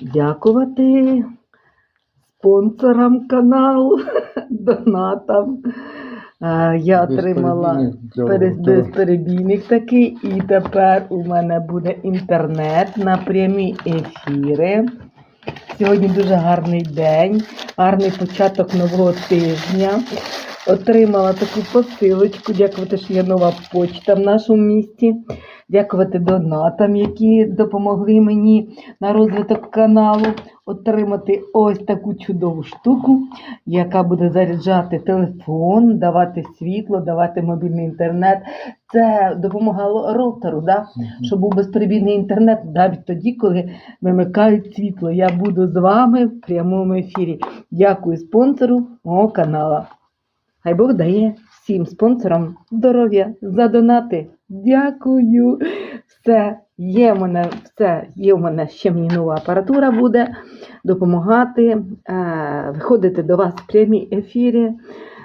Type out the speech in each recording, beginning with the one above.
дякувати спонсорам каналу, донатам. Е, Я отримала Безперебійник такий, і тепер у мене буде інтернет на прямі ефіри. Сьогодні дуже гарний день, гарний початок нового тижня. Отримала таку посилочку. Дякувати, що є нова почта в нашому місті. Дякувати донатам, які допомогли мені на розвиток каналу отримати ось таку чудову штуку, яка буде заряджати телефон, давати світло, давати мобільний інтернет. Це допомагало роутеру, да? Щоб був безперебійний інтернет навіть тоді, коли вимикають світло. Я буду з вами в прямому ефірі. Дякую спонсору мого канала. Хай Бог дає всім спонсорам здоров'я за донати. Дякую. Все, є в мене все, є в мене ще мені нова апаратура буде допомагати, е, виходити до вас в прямі ефірі,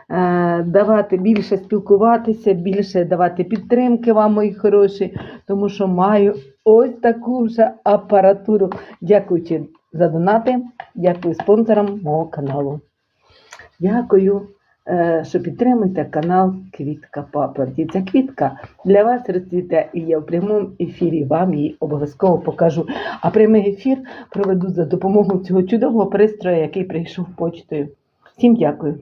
е, давати більше спілкуватися, більше давати підтримки вам, мої хороші, тому що маю ось таку вже апаратуру. Дякуючи за донати, дякую спонсорам мого каналу. Дякую, що підтримуєте канал Квітка Паперті. Ця квітка для вас розцвіте, і я в прямому ефірі вам її обов'язково покажу. А прямий ефір проведу за допомогою цього чудового пристрою, який прийшов почтою. Всім дякую.